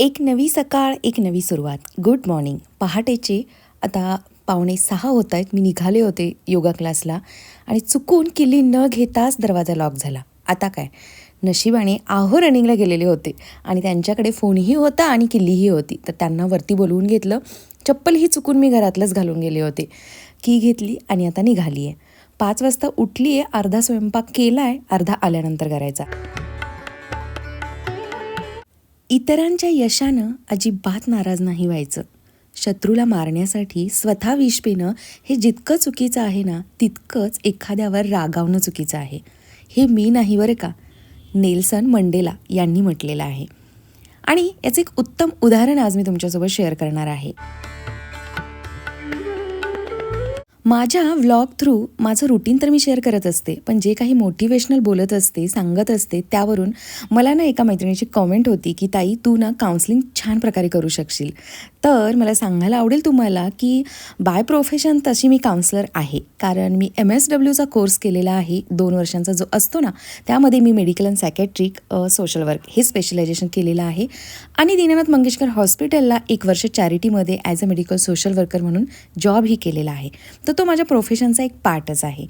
एक नवी सकाळ एक नवी सुरुवात. गुड मॉर्निंग पहाटेचे आता पावणे सहा होत आहेत मी निघाले होते योगा क्लासला आणि चुकून किल्ली न घेताच दरवाजा लॉक झाला. आता काय? नशिबाने आहो रनिंगला गेलेले होते आणि त्यांच्याकडे फोनही होता आणि किल्लीही होती. तर त्यांना वरती बोलवून घेतलं. चप्पलही चुकून मी घरातलंच घालून गेले होते. की घेतली आणि आता निघाली आहे पाच वाजता उठली आहे अर्धा स्वयंपाक केला आहे अर्धा आल्यानंतर करायचा. इतरांच्या यशानं अजिबात नाराज नाही व्हायचं. शत्रूला मारण्यासाठी स्वतः विष पिणं हे जितकं चुकीचं आहे ना तितकंच एखाद्यावर रागावणं चुकीचं आहे. हे मी नाही बरं का? नेल्सन मंडेला यांनी म्हटलेलं आहे. आणि याचं एक उत्तम उदाहरण आज मी तुमच्यासोबत शेअर करणार आहे. माझ्या व्लॉग थ्रू माझं रुटीन तर मी शेअर करत असते पण जे काही मोटिवेशनल बोलत असते सांगत असते त्यावरून मला ना एका मैत्रिणीची कमेंट होती की ताई तू ना काउन्सलिंग छान प्रकारे करू शकशील. तर मला सांगायला आवडेल तुम्हाला की बाय प्रोफेशन तशी मी काउन्सलर आहे. कारण मी एम एस डब्ल्यूचा कोर्स केलेला आहे दोन वर्षांचा जो असतो ना त्यामध्ये मी medical and psychiatric social work हे स्पेशलायझेशन केलेलं आहे. आणि दीनानाथ मंगेशकर हॉस्पिटलला एक वर्ष चॅरिटीमध्ये as a medical social worker म्हणून जॉबही केलेला आहे. तर तो माझ्या प्रोफेशनचा एक पार्टच आहे.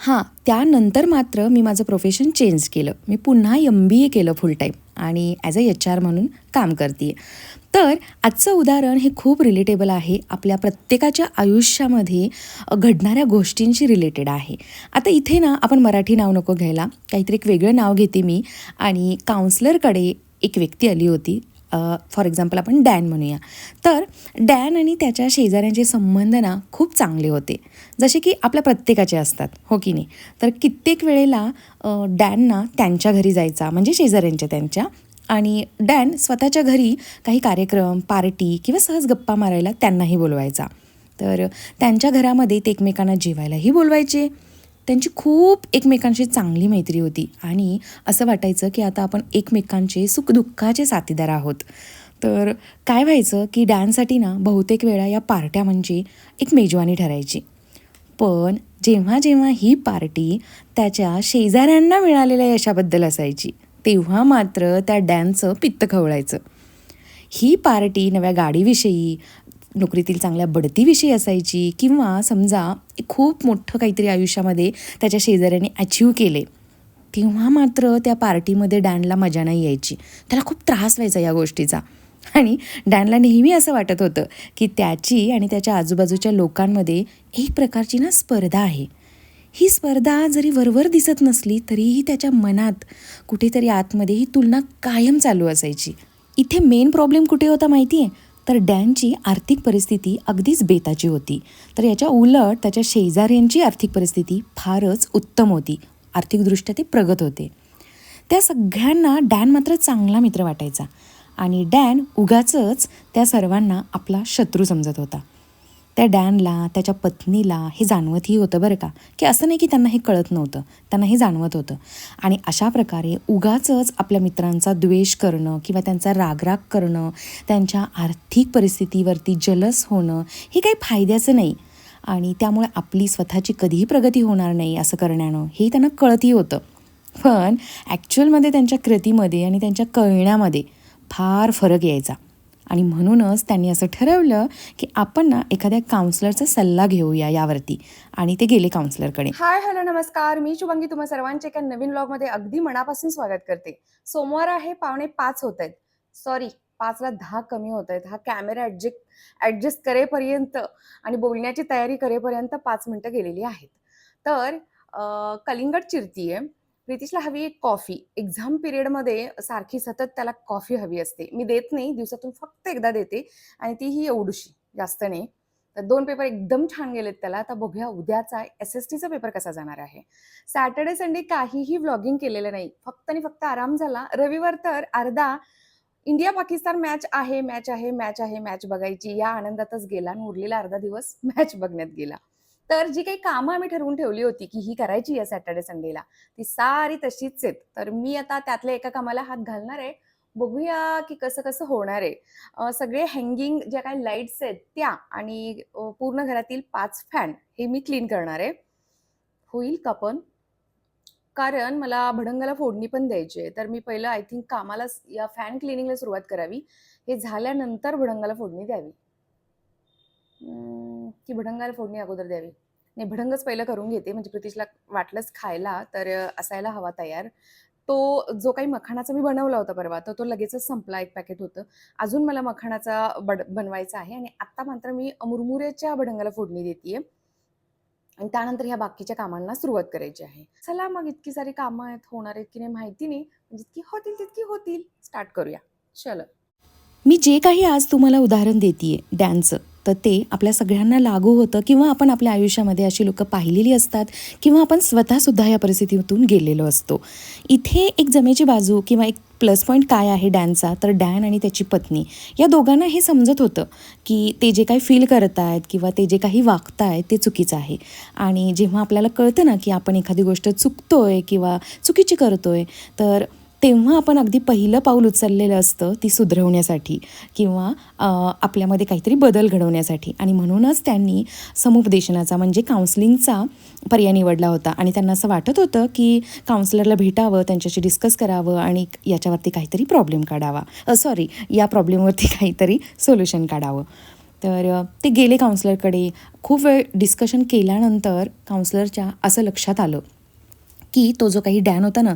हां त्यानंतर मात्र मी माझं प्रोफेशन चेंज केलं. मी पुन्हा एम बी ए केलं फुल टाईम आणि ॲज अ एच आर म्हणून काम करते तर आजचं उदाहरण हे खूप रिलेटेबल आहे. आपल्या प्रत्येकाच्या आयुष्यामध्ये घडणाऱ्या गोष्टींशी रिलेटेड आहे. आता इथे ना आपण मराठी नाव नको घ्यायला. काहीतरी एक वेगळं नाव घेते मी. आणि काउन्सलरकडे एक व्यक्ती आली होती. फॉर एक्झाम्पल आपण डॅन म्हणूया. तर डॅन आणि त्याच्या शेजाऱ्यांचे संबंध ना खूप चांगले होते. जसे की आपल्या प्रत्येकाचे असतात हो की नाही? तर कित्येक वेळेला डॅनना त्यांच्या घरी जायचा म्हणजे शेजाऱ्यांच्या त्यांच्या. आणि डॅन स्वतःच्या घरी काही कार्यक्रम पार्टी किंवा सहज गप्पा मारायला त्यांनाही बोलवायचा. तर त्यांच्या घरामध्ये ते एकमेकांना जेवायलाही बोलवायचे. त्यांची खूप एकमेकांशी चांगली मैत्री होती. आणि असं वाटायचं की आता आपण एकमेकांचे सुखदुःखाचे साथीदार आहोत. तर काय व्हायचं की डॅनसाठी ना बहुतेक वेळा या पार्ट्या म्हणजे एक मेजवानी ठरायची. पण जेव्हा जेव्हा ही पार्टी त्याच्या शेजाऱ्यांना मिळालेल्या यशाबद्दल असायची तेव्हा मात्र त्या डॅनचं पित्त खवळायचं. ही पार्टी नव्या गाडीविषयी नोकरीतील चांगल्या बढतीविषयी असायची किंवा समजा खूप मोठं काहीतरी आयुष्यामध्ये त्याच्या शेजाऱ्याने अचीव केले तेव्हा मात्र त्या पार्टीमध्ये डॅनला मजा नाही यायची. त्याला खूप त्रास व्हायचा या गोष्टीचा. आणि डॅनला नेहमी असं वाटत होतं की त्याची आणि त्याच्या आजूबाजूच्या लोकांमध्ये एक प्रकारची ना स्पर्धा आहे. ही स्पर्धा जरी वरवर दिसत नसली तरीही त्याच्या मनात कुठेतरी आतमध्ये ही तुलना कायम चालू असायची. इथे मेन प्रॉब्लेम कुठे होता माहिती आहे तर डॅनची आर्थिक परिस्थिती अगदीच बेताची होती. तर याच्या उलट त्याच्या शेजाऱ्यांची आर्थिक परिस्थिती फारच उत्तम होती. आर्थिकदृष्ट्या ते प्रगत होते. त्या सगळ्यांना डॅन मात्र चांगला मित्र वाटायचा आणि डॅन उगाचच त्या सर्वांना आपला शत्रू समजत होता. त्या डॅनला त्याच्या पत्नीला हे जाणवतही होतं बरं का. की असं नाही की त्यांना हे कळत नव्हतं. त्यांना हे जाणवत होतं. आणि अशा प्रकारे उगाचच आपल्या मित्रांचा द्वेष करणं किंवा त्यांचा रागराग करणं त्यांच्या आर्थिक परिस्थितीवरती जलस होणं हे काही फायद्याचं नाही. आणि त्यामुळे आपली स्वतःची कधीही प्रगती होणार नाही असं करण्यानं. हे त्यांना कळतही होतं. पण ॲक्च्युअलमध्ये त्यांच्या कृतीमध्ये आणि त्यांच्या कळण्यामध्ये फार फरक यायचा. आणि म्हणूनच त्यांनी असं ठरवलं की आपण ना एखाद्या काउन्सलरचा सल्ला घेऊया यावरती. आणि ते गेले काउन्सलरकडे हाय हॅलो नमस्कार. मी शुभंगी तुम्हा सर्वांचे एका नवीन ब्लॉगमध्ये अगदी मनापासून स्वागत करते. सोमवार आहे पावणे पाच होत आहेत सॉरी पाचला दहा कमी होत आहेत हा कॅमेरा ॲडजस्ट ॲडजस्ट करेपर्यंत आणि बोलण्याची तयारी करेपर्यंत पाच मिनटं गेलेली आहेत. तर अं, कलिंगड चिरतीये. प्रितीशला हवी एक कॉफी. एक्झाम पिरियडमध्ये सारखी सतत त्याला कॉफी हवी असते. मी देत नाही दिवसातून फक्त एकदा देते आणि तीही एवढीशी जास्त नाही. तर दोन पेपर एकदम छान गेलेत त्याला. आता बघूया उद्याचा एस एस टीचा पेपर कसा जाणार आहे. सॅटर्डे संडे काहीही व्लॉगिंग केलेलं नाही. फक्त आणि फक्त आराम झाला. रविवार तर अर्धा इंडिया पाकिस्तान मॅच आहे मॅच आहे मॅच आहे मॅच बघायची. या आनंदातच गेला आणि उरलेला अर्धा दिवस मॅच बघण्यात गेला. तर जी काही कामं आम्ही ठरवून ठेवली होती की ही करायची आहे सॅटर्डे संडेला ती सारी तशीच आहेत तर मी आता त्यातल्या एका कामाला हात घालणार आहे बघूया की कसं कसं होणार आहे सगळे हँगिंग ज्या काही लाईट्स आहेत त्या आणि पूर्ण घरातील पाच फॅन हे मी क्लीन करणार आहे होईल का पण कारण मला भडंगाला फोडणी पण द्यायची आहे. तर मी पहिलं आय थिंक कामाला या फॅन क्लिनिंगला सुरुवात करावी. हे झाल्यानंतर भडंगाला फोडणी द्यावी. की भडंगाला फोडणी अगोदर द्यावी? नाही भडंगच पहिलं करून घेते म्हणजे प्रितीशला वाटलंच खायला तर असायला हवा तयार. तो जो काही मखाणाचा मी बनवला होता परवा, तर तो लगेचच संपला. एक पॅकेट होतं. अजून मला मखाणाचा बड बनवायचा आहे आणि आत्ता मात्र मी मुरमुऱ्याच्या भडंगाला फोडणी देते आणि त्यानंतर ह्या बाकीच्या कामांना सुरुवात करायची आहे. चला मग इतकी सारी कामं आहेत, होणार आहेत की नाही माहिती नाही. जितकी होतील तितकी होतील. स्टार्ट करूया. चल मी जे काही आज तुम्हाला उदाहरण देते डॅनचं, तर ते आपल्या सगळ्यांना लागू होतं किंवा आपण आपल्या आयुष्यामध्ये अशी लोकं पाहिलेली असतात किंवा आपण स्वतःसुद्धा या परिस्थितीतून गेलेलो असतो. इथे एक जमेची बाजू किंवा एक प्लस पॉईंट काय आहे डॅनचा, तर डॅन आणि त्याची पत्नी या दोघांना हे समजत होतं, की ते जे काही फील करत आहेत किंवा ते जे काही वागतायत ते चुकीचं आहे. आणि जेव्हा आपल्याला कळतं ना, की आपण एखादी गोष्ट चुकतोय किंवा चुकीची करतोय, तर तेव्हा आपण अगदी पहिलं पाऊल उचललेलं असतं ती सुधरवण्यासाठी किंवा आपल्यामध्ये काहीतरी बदल घडवण्यासाठी आणि म्हणूनच त्यांनी समुपदेशनाचा म्हणजे काउन्सलिंगचा पर्याय निवडला होता आणि त्यांना असं वाटत होतं, की काउन्सिलरला भेटावं, त्यांच्याशी डिस्कस करावं आणि याच्यावरती काहीतरी प्रॉब्लेम काढावा. सॉरी या प्रॉब्लेमवरती काहीतरी सोल्युशन काढावं. तर ते गेले काउन्सिलरकडे. खूप वेळ डिस्कशन केल्यानंतर काउन्सिलरच्या असं लक्षात आलं, की तो जो काही डॅन होता ना,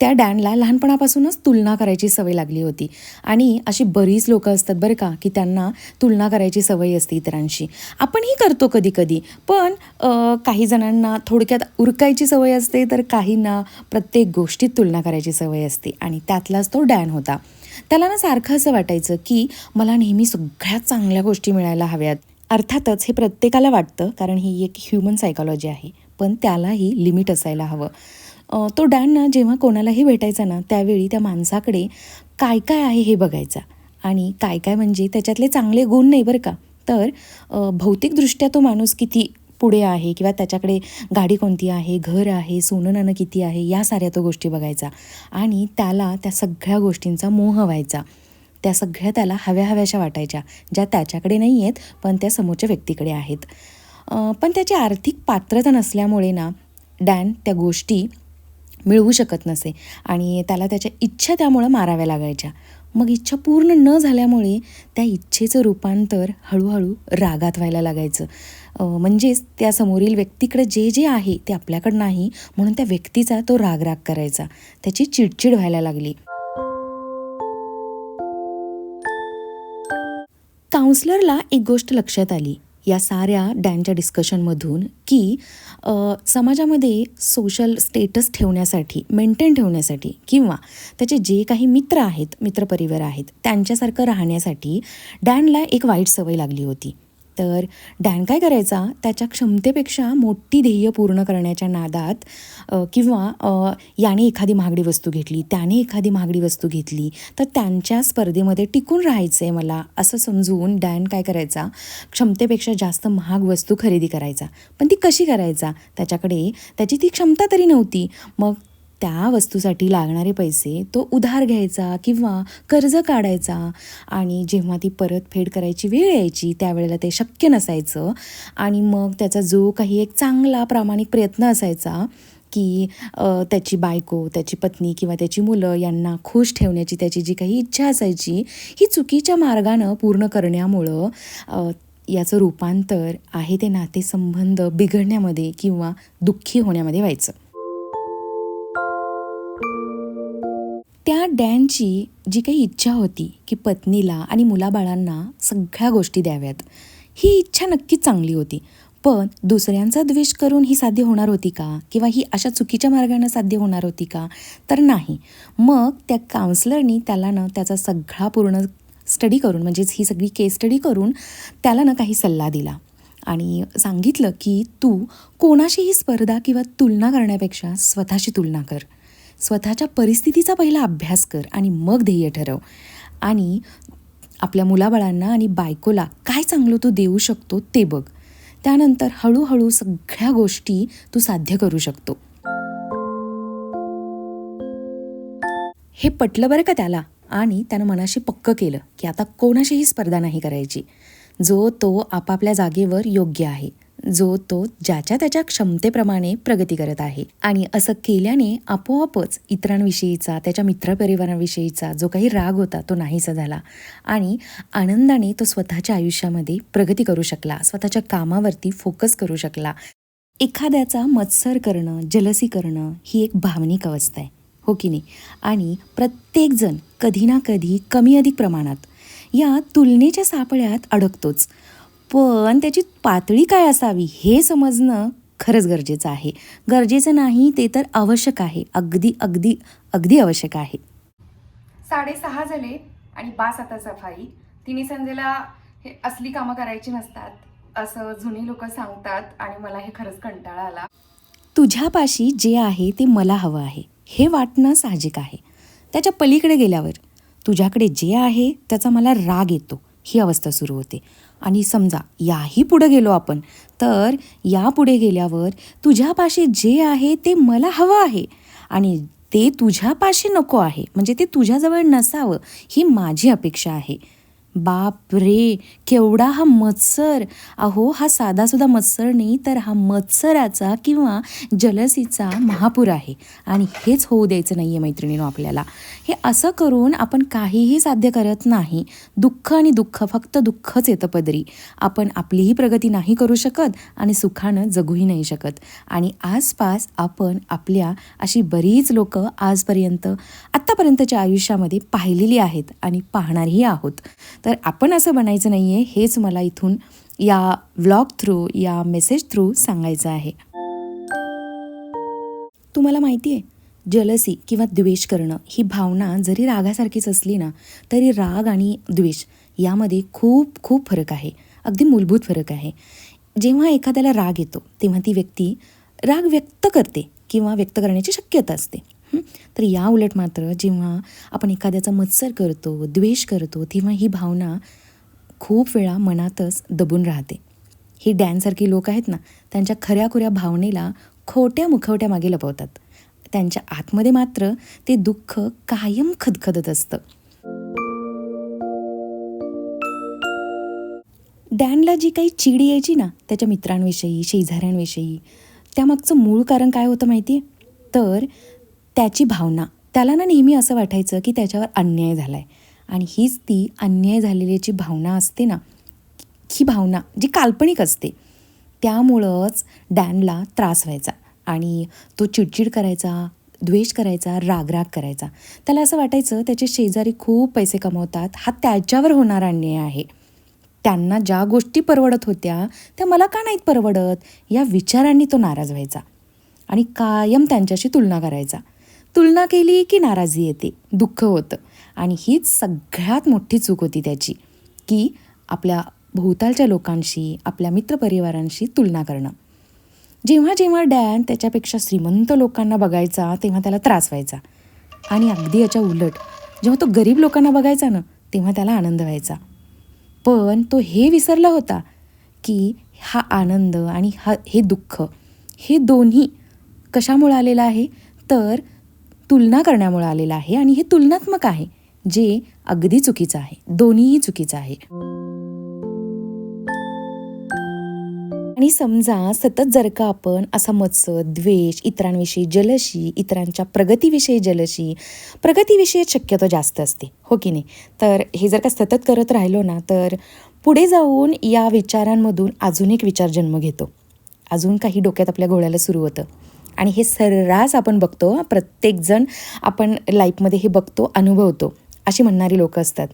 त्या डॅनला लहानपणापासूनच तुलना करायची सवय लागली होती. आणि अशी बरीच लोकं असतात बरं का, की त्यांना तुलना करायची सवय असते इतरांशी. आपणही करतो कधी-कधी. पण काही जणांना थोडक्यात उरकायची सवय असते, तर काहींना प्रत्येक गोष्टीत तुलना करायची सवय असते आणि त्यातलाच तो डॅन होता. त्याला ना सारखं असं वाटायचं, की मला नेहमी सगळ्यात चांगल्या गोष्टी मिळायला हव्यात. अर्थातच हे प्रत्येकाला वाटतं, कारण ही एक ह्युमन सायकॉलॉजी आहे. पण त्यालाही लिमिट असायला हवं. तो डॅन ना जेव्हा कोणालाही भेटायचा ना, त्यावेळी त्या माणसाकडे काय-काय आहे हे बघायचा आणि काय-काय म्हणजे त्याच्यातले चांगले गुण नाही बरं का, तर भौतिकदृष्ट्या तो माणूस किती पुढे आहे किंवा त्याच्याकडे गाडी कोणती आहे, घर आहे, सोनं-नाणं किती आहे, या साऱ्या तो गोष्टी बघायचा आणि त्याला त्या सगळ्या गोष्टींचा मोह व्हायचा. त्या सगळ्या त्याला हव्या-हव्याशा वाटायच्या, ज्या त्याच्याकडे नाही आहेत, पण त्या समोरच्या व्यक्तीकडे आहेत. पण त्याची आर्थिक पात्रता नसल्यामुळे ना, डॅन त्या गोष्टी मिळवू शकत नसे आणि त्याला त्याच्या इच्छा त्यामुळं माराव्या लागायच्या. मग इच्छा पूर्ण न झाल्यामुळे त्या इच्छेचं रूपांतर हळूहळू रागात व्हायला लागायचं. म्हणजेच त्या समोरील व्यक्तीकडे जे-जे आहे ते आपल्याकडं नाही, म्हणून त्या व्यक्तीचा तो राग-राग करायचा. त्याची चिडचिड व्हायला लागली. काउन्सलरला एक गोष्ट लक्षात आली या साऱ्या डॅनच्या डिस्कशनमधून, की समाजामध्ये सोशल स्टेटस ठेवण्यासाठी, मेंटेन ठेवण्यासाठी किंवा त्याचे जे काही मित्र आहेत, मित्रपरिवार आहेत, त्यांच्यासारखं राहण्यासाठी डॅनला एक वाईट सवय लागली होती. तर डॅन काय करायचा, त्याच्या क्षमतेपेक्षा मोठी ध्येय पूर्ण करण्याच्या नादात किंवा याने एखादी महागडी वस्तू घेतली, त्याने एखादी महागडी वस्तू घेतली, तर त्यांच्या स्पर्धेमध्ये टिकून राहायचं आहे मला, असं समजून डॅन काय करायचा, क्षमतेपेक्षा जास्त महाग वस्तू खरेदी करायचा. पण ती कशी करायचा? त्याच्याकडे त्याची ती क्षमता तरी नव्हती. मग त्या वस्तूसाठी लागणारे पैसे तो उधार घ्यायचा किंवा कर्ज काढायचा आणि जेव्हा ती परतफेड करायची वेळ यायची, त्यावेळेला ते शक्य नसायचं आणि मग त्याचा जो काही एक चांगला प्रामाणिक प्रयत्न असायचा, की त्याची बायको, त्याची पत्नी किंवा त्याची मुलं यांना खुश ठेवण्याची त्याची जी काही इच्छा असायची, ही चुकीच्या मार्गानं पूर्ण करण्यामुळं याचं रूपांतर आहे ते नातेसंबंध बिघडण्यामध्ये किंवा दुःखी होण्यामध्ये व्हायचं. त्या डॅनची जी काही इच्छा होती, की पत्नीला आणि मुलाबाळांना सगळ्या गोष्टी द्याव्यात, ही इच्छा नक्कीच चांगली होती. पण दुसऱ्यांचा द्वेष करून ही साध्य होणार होती का? किंवा ही अशा चुकीच्या मार्गानं साध्य होणार होती का? तर नाही. मग त्या काउन्सलरनी त्याला ना त्याचा सगळा पूर्ण स्टडी करून म्हणजेच ही सगळी केस स्टडी करून त्याला ना काही सल्ला दिला आणि सांगितलं, की तू कोणाशीही स्पर्धा किंवा तुलना करण्यापेक्षा स्वतःशी तुलना कर. स्वतःच्या परिस्थितीचा पहिला अभ्यास कर आणि मग ध्येय ठरव आणि आपल्या मुलाबाळांना आणि बायकोला काय चांगलं तू देऊ शकतो ते बघ. त्यानंतर हळूहळू सगळ्या गोष्टी तू साध्य करू शकतो. हे पटलं बरं का त्याला आणि त्यानं मनाशी पक्क केलं, की आता कोणाशीही स्पर्धा नाही करायची. जो तो आपापल्या जागेवर योग्य आहे. जो तो ज्याच्या त्याच्या क्षमतेप्रमाणे प्रगती करत आहे. आणि असं केल्याने आपोआपच इतरांविषयीचा त्याच्या मित्रपरिवाराविषयीचा जो काही राग होता तो नाहीसा झाला. आणि आनंदाने तो स्वतःच्या आयुष्यामध्ये प्रगती करू शकला स्वतःच्या कामावरती फोकस करू शकला. एखाद्याचा मत्सर करणं जलसी करणं ही एक भावनिक अवस्था आहे हो की नाही? आणि प्रत्येकजण कधी ना कधी कमी अधिक प्रमाणात या तुलनेच्या सापळ्यात अडकतोच. पण त्याची पातळी काय असावी हे समजणं खरंच गरजेचं आहे. गरजेचं नाही ते तर आवश्यक आहे. अगदी अगदी अगदी आवश्यक आहे. साडेसहा झाले आणि बास आता सफाई. तिन्ही संध्येला हे असली कामं करायची नसतात असं जुनी लोक सांगतात आणि मला हे खरंच कंटाळा आला. तुझ्यापाशी जे आहे ते मला हवं आहे. हे वाटणं साहजिक आहे. त्याच्या पलीकडे गेल्यावर तुझ्याकडे जे आहे त्याचा मला राग येतो. ही अवस्था सुरू होते. आणि समजा याही पुढं गेलो आपण तर या पुढे गेल्यावर तुझ्यापाशी जे आहे ते मला हवं आहे. आणि ते तुझ्यापाशी नको आहे. म्हणजे ते तुझ्याजवळ नसावं ही माझी अपेक्षा आहे. बाप रे केवढा हा मत्सर. अहो हा साधासुद्धा मत्सर नाही तर हा मत्सराचा किंवा जलसीचा महापूर आहे. आणि हेच होऊ द्यायचं नाही आहे मैत्रिणीनो आपल्याला. हे असं करून आपण काहीही साध्य करत नाही. दुःख आणि दुःख फक्त दुःखच येतं पदरी. आपण आपलीही प्रगती नाही करू शकत आणि सुखानं जगूही नाही शकत. आणि आसपास आपण आपल्या अशी बरीच लोकं आजपर्यंत आत्तापर्यंतच्या आयुष्यामध्ये पाहिलेली आहेत आणि पाहणारही आहोत. तर आपण असं बनायचं नाही आहे हेच मला इथून या व्लॉग थ्रू या मेसेज थ्रू सांगायचं आहे. तुम्हाला माहिती आहे जलसी किंवा द्वेष करणं ही भावना जरी रागासारखीच असली ना तरी राग आणि द्वेष यामध्ये खूप खूप फरक आहे. अगदी मूलभूत फरक आहे. जेव्हा एखाद्याला राग येतो तेव्हा ती व्यक्ती राग व्यक्त करते किंवा व्यक्त करण्याची शक्यता असते. तर या उलट मात्र जेव्हा आपण एखाद्याचा मत्सर करतो द्वेष करतो तेव्हा ही भावना खूप वेळा मनातच दबून राहते. ही डॅनसारखी लोक आहेत ना त्यांच्या खऱ्याखुऱ्या भावनेला खोट्या मुखवट्या मागे लपवतात. त्यांच्या आतमध्ये मात्र ते दुःख कायम खदखदत असतं. डॅनला जी काही चीड यायची ना त्याच्या मित्रांविषयी शेजाऱ्यांविषयी त्यामागचं मूळ कारण काय होतं माहिती आहे तर त्याची भावना. त्याला ना नेहमी असं वाटायचं की त्याच्यावर अन्याय झाला आहे आणि हीच ती अन्याय झालेल्याची भावना असते ना ही भावना जी काल्पनिक असते त्यामुळंच डॅनला त्रास व्हायचा आणि तो चिडचिड करायचा द्वेष करायचा रागराग करायचा. त्याला असं वाटायचं त्याचे शेजारी खूप पैसे कमवतात हा त्याच्यावर होणारा अन्याय आहे. त्यांना ज्या गोष्टी परवडत होत्या त्या मला का नाहीत परवडत? या विचारांनी तो नाराज व्हायचा आणि कायम त्यांच्याशी तुलना करायचा. तुलना केली की नाराजी येते दुःख होतं. आणि हीच सगळ्यात मोठी चूक होती त्याची की आपल्या भोवतालच्या लोकांशी आपल्या मित्रपरिवारांशी तुलना करणं. जेव्हा जेव्हा डॅन त्याच्यापेक्षा श्रीमंत लोकांना बघायचा तेव्हा त्याला त्रास व्हायचा. आणि अगदी याच्या उलट जेव्हा तो गरीब लोकांना बघायचा ना तेव्हा त्याला आनंद व्हायचा. पण तो हे विसरला होता की हा आनंद आणि हा हे दुःख हे दोन्ही कशामुळे आलेलं आहे? तर तुलना करण्यामुळे आलेलं आहे आणि हे तुलनात्मक आहे जे अगदी चुकीचं आहे. दोन्हीही चुकीचं आहे. आणि समजा सतत जर का आपण असा मत्सर द्वेष इतरांविषयी जलशी इतरांच्या प्रगतीविषयी जलशी प्रगतीविषयी शक्यतो जास्त असते हो की नाही? तर हे जर का सतत करत राहिलो ना तर पुढे जाऊन या विचारांमधून अजून एक विचार जन्म घेतो. अजून काही डोक्यात आपल्या गोळ्याला सुरू होतं. आणि हे सर्रास आपण बघतो प्रत्येकजण आपण लाईफमध्ये हे बघतो अनुभवतो. अशी म्हणणारी लोकं असतात.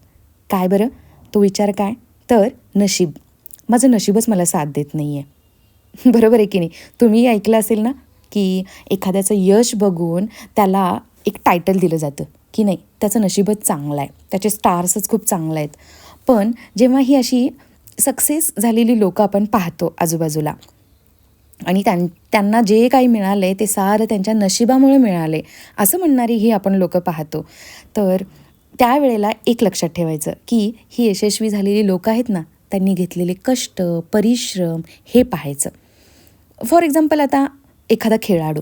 काय बरं? तो विचार काय? तर नशीब. माझं नशीबच मला साथ देत नाही आहे बरोबर आहे की नाही? तुम्ही ऐकलं असेल ना की एखाद्याचं यश बघून त्याला एक टायटल दिलं जातं. की नाही त्याचं नशीबच चांगलं आहे. त्याचे स्टार्सच खूप चांगले आहेत. पण जेव्हा ही अशी सक्सेस झालेली लोकं आपण पाहतो आजूबाजूला आणि त्यां त्यांना जे काही मिळालं आहे ते सारं त्यांच्या नशिबामुळे मिळाले असं म्हणणारीही आपण लोकं पाहतो. तर त्यावेळेला एक लक्षात ठेवायचं की ही यशस्वी झालेली लोकं आहेत ना त्यांनी घेतलेले कष्ट परिश्रम हे पाहायचं. फॉर एक्झाम्पल आता एखादा खेळाडू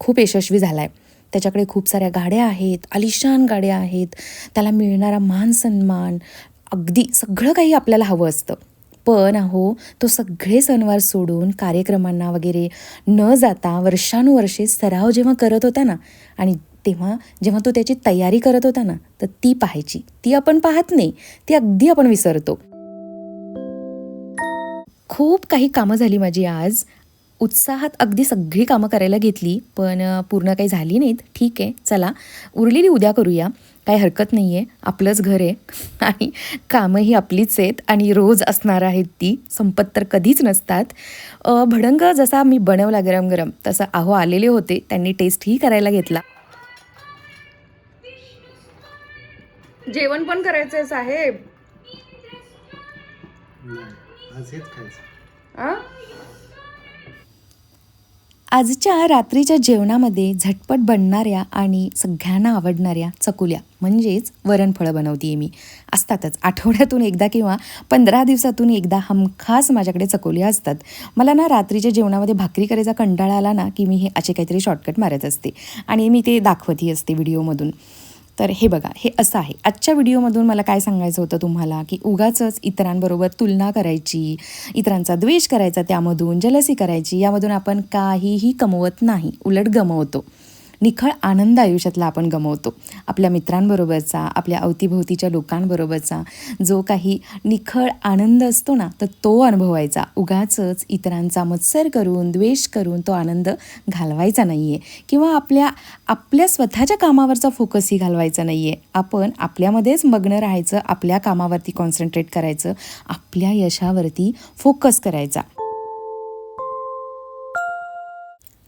खूप यशस्वी झाला आहे त्याच्याकडे खूप साऱ्या गाड्या आहेत आलिशान गाड्या आहेत त्याला मिळणारा मान सन्मान अगदी सगळं काही आपल्याला हवं असतं. पण अहो तो सगळे सणवार सोडून कार्यक्रमांना वगैरे न जाता वर्षानुवर्षे सराव जेव्हा करत होता ना आणि तेव्हा जेव्हा तो त्याची तयारी करत होता ना तर ती पाहायची. ती आपण पाहत नाही ती अगदी आपण विसरतो. खूप काही कामं झाली माझी आज. उत्साहात अगदी सगळी कामं करायला घेतली पण पूर्ण काही झाली नाहीत. ठीक आहे चला. उरलेली उद्या करूया. काही हरकत नाही आहे आपलंच घर आहे. आणि कामं ही आपलीच आहेत आणि रोज असणार आहेत ती संपत तर कधीच नसतात. भडंग जसा मी बनवला गरम गरम तसं अहो आलेले होते त्यांनी टेस्टही करायला घेतला. जेवण पण करायचंय साहेब. आजच्या रात्रीच्या जेवणामध्ये झटपट बनणाऱ्या आणि सगळ्यांना आवडणाऱ्या चकुल्या म्हणजेच वरणफळं बनवते मी. असतातच आठवड्यातून एकदा किंवा पंधरा दिवसातून एकदा हमखास माझ्याकडे चकोल्या असतात. मला ना रात्रीच्या जेवणामध्ये भाकरी करायचा कंटाळा आला ना की मी हे असे काहीतरी शॉर्टकट मारत असते. आणि मी ते दाखवतही असते व्हिडिओमधून तर हे बघा हे असं आहे. आजच्या व्हिडिओमधून मला काय सांगायचं होतं तुम्हाला की उगाचच इतरांबरोबर तुलना करायची इतरांचा द्वेष करायचा त्यामधून जलसी करायची यामधून आपण काहीही कमवत नाही उलट गमवतो. निखळ आनंद आयुष्यातला आपण गमवतो. आपल्या मित्रांबरोबरचा आपल्या अवतीभोवतीच्या लोकांबरोबरचा जो काही निखळ आनंद असतो ना तर तो अनुभवायचा. उगाचच इतरांचा मत्सर करून द्वेष करून तो आनंद घालवायचा नाही आहे किंवा आपल्या आपल्या स्वतःच्या कामावरचा फोकसही घालवायचा नाही आहे आपण आपल्यामध्येच मग्न राहायचं आपल्या कामावरती कॉन्सन्ट्रेट करायचं आपल्या यशावरती फोकस करायचा.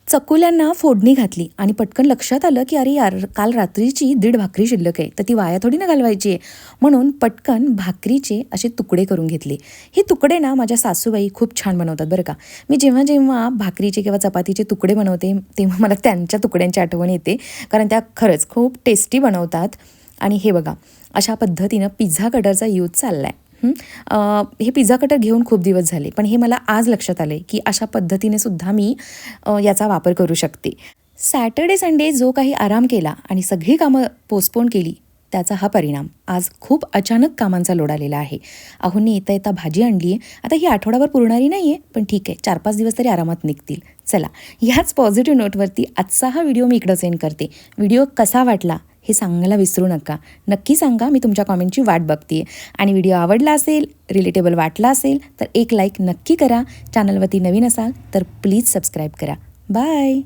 चकुल्यांना फोडणी घातली आणि पटकन लक्षात आलं की अरे यार काल रात्रीची दीड भाकरी शिल्लक आहे तर ती वाया थोडी ना घालवायची आहे. म्हणून पटकन भाकरीचे असे तुकडे करून घेतले. हे तुकडे ना माझ्या सासूबाई खूप छान बनवतात बरं का. मी जेव्हा जेव्हा भाकरीचे किंवा चपातीचे तुकडे बनवते तेव्हा मला त्यांच्या तुकड्यांची आठवण येते. कारण त्या खरंच खूप टेस्टी बनवतात. आणि हे बघा अशा पद्धतीनं पिझ्झा कटरचा यूज चालला आहे हे? पिझ्झा कटर घेऊन खूप दिवस झाले पण हे मला आज लक्षात आले की अशा पद्धतीने सुद्धा मी याचा वापर करू शकते. सॅटर्डे संडे जो काही आराम केला आणि सगळी कामं पोस्टपोन केली त्याचा हा परिणाम. आज खूप अचानक कामांचा लोड आलेला आहे. अहोंनी येता येता भाजी आणली आहे आता ही आठवडाभर पुरणारी नाही आहे पण ठीक आहे. चार पाच दिवस तरी आरामात निघतील. चला ह्याच पॉझिटिव्ह नोटवरती आजचा हा व्हिडिओ मी इकडं सेंड करते. व्हिडिओ कसा वाटला हे सांगायला विसरू नका. नक्की सांगा मी तुमच्या कॉमेंटची वाट बघते आणि व्हिडिओ आवडला असेल रिलेटेबल वाटला असेल तर एक लाईक नक्की करा. चॅनलवरती नवीन असाल तर प्लीज सबस्क्राईब करा. बाय